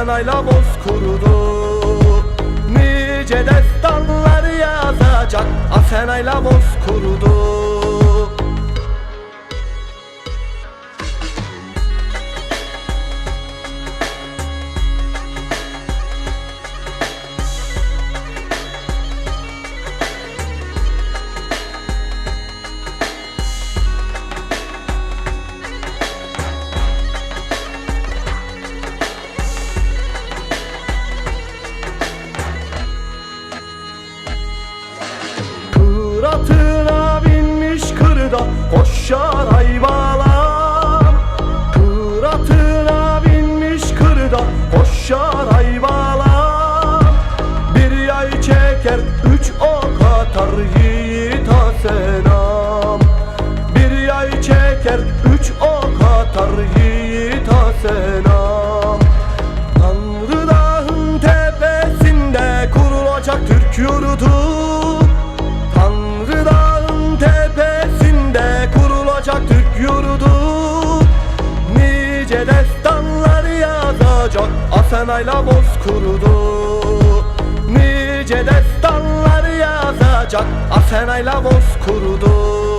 Asenayla Bozkurdu Nice destanlar yazacak Asenayla Bozkurdu Kıratına koşar hayvalan Kıratına binmiş kırda koşar hayvalan Bir yay çeker üç ok atar yiğit Hasenam. Bir yay çeker üç ok atar yiğit Hasenam yazacak Asenayla Bozkurdu Nice destanlar yazacak? Asenayla Bozkurdu